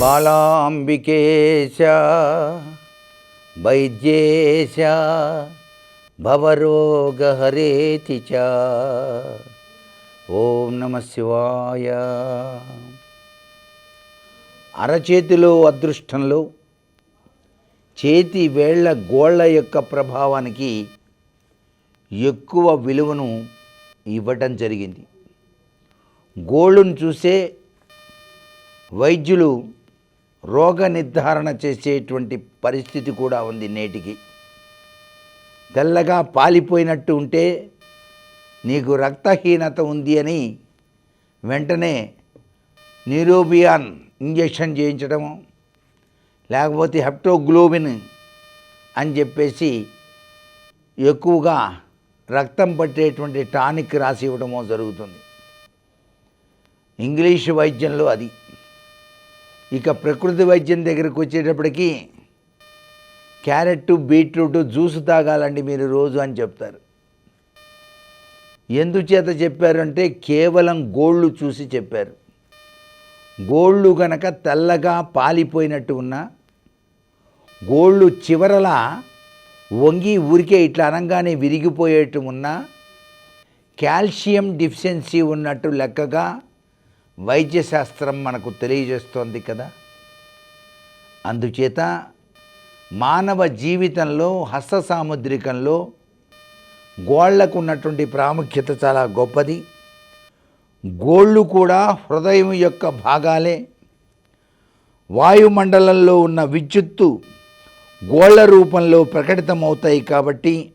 బాళాంబికేశ వైద్యేశ భవరోగహరేతి చ ఓం నమ శివాయ. అరచేతిలో అదృష్టంలో చేతి వేళ్ళ గోళ్ళ యొక్క ప్రభావానికి ఎక్కువ విలువను ఇవ్వటం జరిగింది. గోళ్ళను చూసే వైద్యులు రోగ నిర్ధారణ చేసేటువంటి పరిస్థితి కూడా ఉంది నేటికి. తెల్లగా పాలిపోయినట్టు ఉంటే నీకు రక్తహీనత ఉంది అని వెంటనే న్యూరోబియాన్ ఇంజెక్షన్ చేయించడము లేకపోతే హెప్టోగ్లోబిన్ అని చెప్పేసి ఎక్కువగా రక్తం పట్టేటువంటి టానిక్ రాసి ఇవ్వడమో జరుగుతుంది. ఇంగ్లీష్ వైద్యంలో అది. ఇక ప్రకృతి వైద్యం దగ్గరికి వచ్చేటప్పటికి క్యారెట్ బీట్రూట్ జ్యూస్ తాగాలండి మీరు రోజు అని చెప్తారు. ఎందుచేత చెప్పారంటే కేవలం గోళ్ళు చూసి చెప్పారు. గోళ్ళు గనక తెల్లగా పాలిపోయినట్టు ఉన్నా గోళ్ళు చివరలా వంగి ఊరికే ఇట్లా అనగానే విరిగిపోయేట్టు ఉన్నా కాల్షియం డిఫిషియన్సీ ఉన్నట్టు లెక్కగా వైద్యశాస్త్రం మనకు తెలియజేస్తోంది కదా? అందుచేత మానవ జీవితంలో హస్త సాముద్రికంలో గోళ్ళకు ఉన్నటువంటి ప్రాముఖ్యత చాలా గొప్పది. గోళ్ళు కూడా హృదయం యొక్క భాగాలే. వాయుమండలంలో ఉన్న విద్యుత్తు గోళ్ళ రూపంలో ప్రకటితమవుతాయి కాబట్టి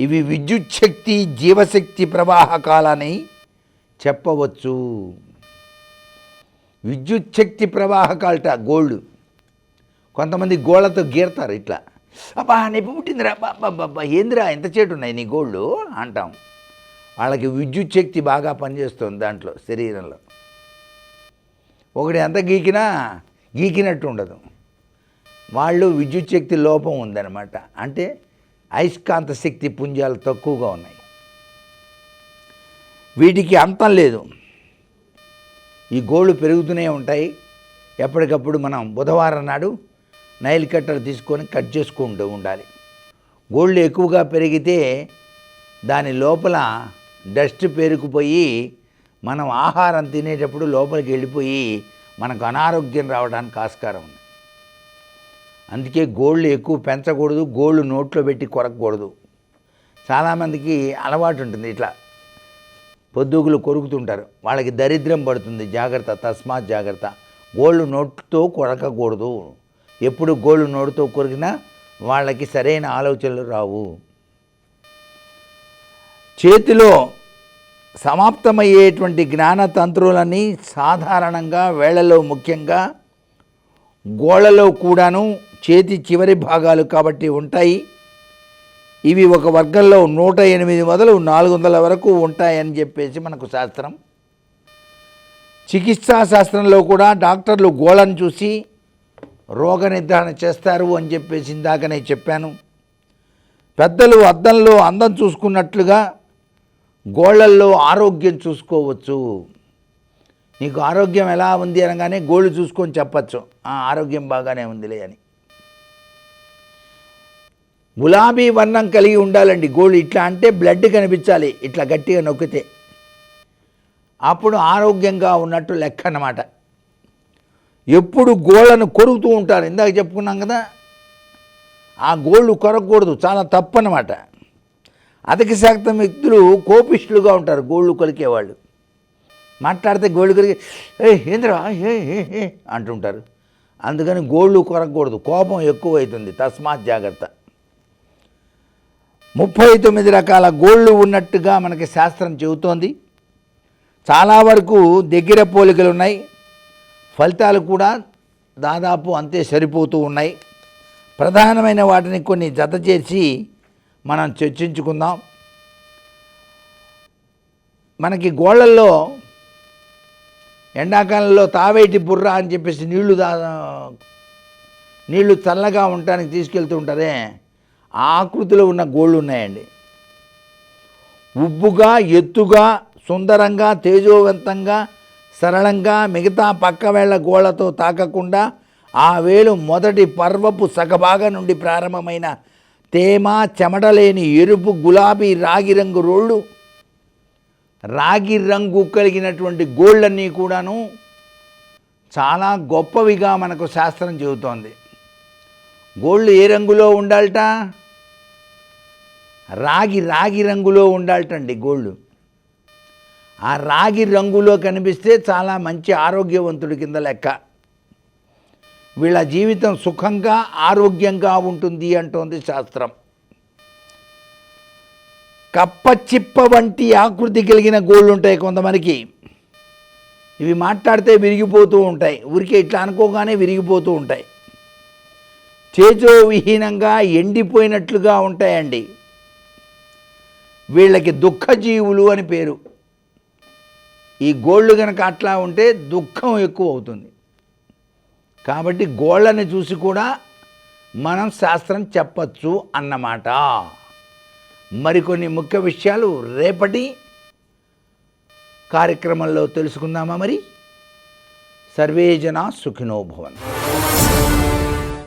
ఇవి విద్యుత్ శక్తి జీవశక్తి ప్రవాహకాలని చెప్పవచ్చు. విద్యుత్ శక్తి ప్రవాహకాలట గోల్డ్ కొంతమంది గోళ్ళతో గీరతారు ఇట్లా. అబ్బా నొప్పి పుట్టిందిరా బాబా ఏందిరా ఎంత చేటు ఉన్నాయి నీ గోళ్ళు? అంటాం. వాళ్ళకి విద్యుత్ శక్తి బాగా పనిచేస్తుంది దాంట్లో శరీరంలో. ఒకటి ఎంత గీకినా గీకినట్టు ఉండదు. వాళ్ళు విద్యుత్ శక్తి లోపం ఉందన్నమాట. అంటే అయస్కాంత శక్తి పుంజాలు తక్కువగా ఉన్నాయి. వీటికి అంతం లేదు. ఈ గోళ్ళు పెరుగుతూనే ఉంటాయి. ఎప్పటికప్పుడు మనం బుధవారం నాడు నైల్ కట్టలు తీసుకొని కట్ చేసుకుంటూ ఉండాలి. గోళ్ళు ఎక్కువగా పెరిగితే దాని లోపల డస్ట్ పేరుకుపోయి మనం ఆహారం తినేటప్పుడు లోపలికి వెళ్ళిపోయి మనకు అనారోగ్యం రావడానికి ఆస్కారం ఉంది. అందుకే గోళ్ళు ఎక్కువ పెంచకూడదు గోళ్ళు నోట్లో పెట్టి కొరకకూడదు. చాలామందికి అలవాటు ఉంటుంది ఇట్లా. పొద్దుగులు కొరుకుతుంటారు. వాళ్ళకి దరిద్రం పడుతుంది. జాగ్రత్త తస్మాత్ జాగ్రత్త. గోళ్ళు నోట్తో కొరకకూడదు. ఎప్పుడు గోళ్ళు నోటుతో కొరికినా వాళ్ళకి సరైన ఆలోచనలు రావు. చేతిలో సమాప్తమయ్యేటువంటి జ్ఞానతంత్రులని సాధారణంగా వేళలో ముఖ్యంగా గోళ్ళలో కూడాను చేతి చివరి భాగాలు కాబట్టి ఉంటాయి. ఇవి ఒక వర్గంలో నూట ఎనిమిది మొదలు నాలుగు వందల వరకు ఉంటాయని చెప్పేసి మనకు శాస్త్రం. చికిత్సా శాస్త్రంలో కూడా డాక్టర్లు గోళను చూసి రోగ నిర్ధారణ చేస్తారు అని చెప్పేసి ఇందాకనే చెప్పాను. పెద్దలు అద్దంలో అందం చూసుకున్నట్లుగా గోళ్ళల్లో ఆరోగ్యం చూసుకోవచ్చు. నీకు ఆరోగ్యం ఎలా ఉంది అనగానే గోళ్ళు చూసుకొని చెప్పచ్చు. "ఆ, ఆరోగ్యం బాగానే ఉందిలే అని. గులాబీ వర్ణం కలిగి ఉండాలండి. గోళ్ళు ఇట్లా అంటే బ్లడ్ కనిపించాలి. ఇట్లా గట్టిగా నొక్కితే. అప్పుడు ఆరోగ్యంగా ఉన్నట్టు లెక్క అన్నమాట. ఎప్పుడు గోళ్ళను కొరుకుతూ ఉంటారు. ఇందాక చెప్పుకున్నాం కదా. ఆ గోళ్ళు కొరకూడదు చాలా తప్పు అన్నమాట. అధిక శాతం వ్యక్తులు కోపిష్ఠులుగా ఉంటారు. గోళ్ళు కొలికేవాళ్ళు మాట్లాడితే గోళ్ళు కొరికి ఏ ఏంద్రా? ఏ" అంటుంటారు. అందుకని గోళ్ళు కొరకూడదు కోపం ఎక్కువ అవుతుంది తస్మాత్ జాగ్రత్త. ముప్పై తొమ్మిది రకాల గోళ్ళు ఉన్నట్టుగా మనకి శాస్త్రం చెబుతోంది. చాలా వరకు దగ్గర పోలికలు ఉన్నాయి. ఫలితాలు కూడా దాదాపు అంతే సరిపోతూ ఉన్నాయి. ప్రధానమైన వాటిని కొన్ని జత చేసి మనం చర్చించుకుందాం. మనకి గోళ్ళల్లో ఎండాకాలంలో తావేటి బుర్ర అని చెప్పేసి నీళ్ళు దా నీళ్ళు చల్లగా ఉండటానికి తీసుకెళ్తూ ఉంటారే. ఆకృతిలో ఉన్న గోళ్ళు ఉన్నాయండి. ఉబ్బుగా ఎత్తుగా సుందరంగా తేజోవంతంగా సరళంగా మిగతా పక్క వేళ్ళ గోళ్ళతో తాకకుండా ఆ వేలు మొదటి పర్వపు సగభాగం నుండి ప్రారంభమైన తేమ చెమటలేని ఎరుపు గులాబీ రాగి రంగు రోళ్ళు రాగి రంగు కలిగినటువంటి గోళ్ళన్నీ కూడాను చాలా గొప్పవిగా మనకు శాస్త్రం చెబుతోంది. గోళ్ళు ఏ రంగులో ఉండాలట? రాగి రాగి రంగులో ఉండాలటండి గోళ్ళు. ఆ రాగి రంగులో కనిపిస్తే చాలా మంచి ఆరోగ్యవంతుడి కింద లెక్క. వీళ్ళ జీవితం సుఖంగా ఆరోగ్యంగా ఉంటుంది అంటోంది శాస్త్రం. కప్పచిప్ప వంటి ఆకృతి కలిగిన గోళ్ళు ఉంటాయి కొంతమందికి. ఇవి మాట్లాడితే విరిగిపోతూ ఉంటాయి. ఊరికే ఇట్లా అనుకోగానే విరిగిపోతూ ఉంటాయి. చేజో విహీనంగా ఎండిపోయినట్లుగా ఉంటాయండి. వీళ్ళకి దుఃఖజీవులు అని పేరు. ఈ గోళ్ళు కనుక అట్లా ఉంటే దుఃఖం ఎక్కువ అవుతుంది. కాబట్టి గోళ్ళని చూసి కూడా మనం శాస్త్రం చెప్పచ్చు అన్నమాట. మరికొన్ని ముఖ్య విషయాలు రేపటి కార్యక్రమంలో తెలుసుకుందామా మరి? సర్వే జనా